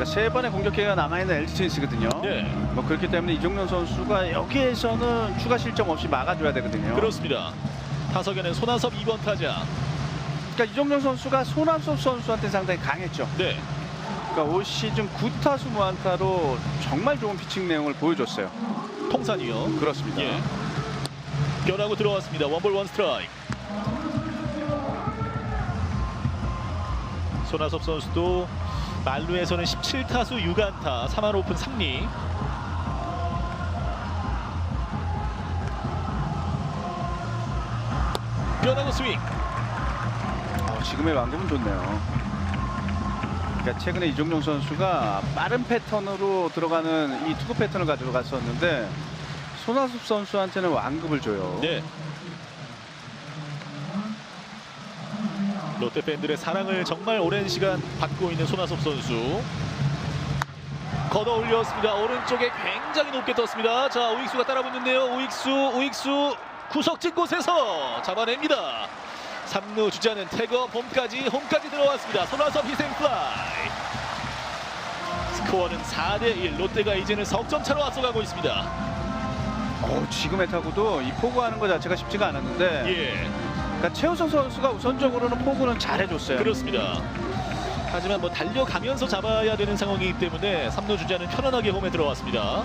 그러니까 세 번의 공격 기회가 남아있는 LG 트윈스거든요. 네. 뭐 그렇기 때문에 이종용 선수가 여기에서는 추가 실점 없이 막아줘야 되거든요. 그렇습니다. 타석에는 손아섭 2번 타자. 그러니까 이종용 선수가 손아섭 선수한테 상당히 강했죠. 네. 그러니까 올 시즌 9타수 무안타로 정말 좋은 피칭 내용을 보여줬어요. 통산이요. 그렇습니다. 예. 변하고 들어왔습니다. 원볼 원 스트라이크. 손아섭 선수도 말루에서는 17타수 6안타 3할 오픈 3리. 변하고 스윙. 어, 지금의 완금은 좋네요. 그러니까 최근에 이종용 선수가 빠른 패턴으로 들어가는 이 투구 패턴을 가지고 갔었는데 손아섭 선수한테는 완급을 줘요. 네. 롯데 팬들의 사랑을 정말 오랜 시간 받고 있는 손아섭 선수. 걷어 올렸습니다. 오른쪽에 굉장히 높게 떴습니다. 자, 우익수가 따라붙는데요. 우익수, 우익수 구석진 곳에서 잡아냅니다. 3루 주자는 태거 홈까지 홈까지 들어왔습니다. 손아섭 희생 플라이. 스코어는 4대1 롯데가 이제는 석점 차로 앞서가고 있습니다. 어, 지금의 타구도 이 포구하는 것 자체가 쉽지가 않았는데 예. 그러니까 최우선 선수가 우선적으로는 포구는 잘해줬어요. 그렇습니다. 하지만 뭐 달려가면서 잡아야 되는 상황이기 때문에 3루 주자는 편안하게 홈에 들어왔습니다.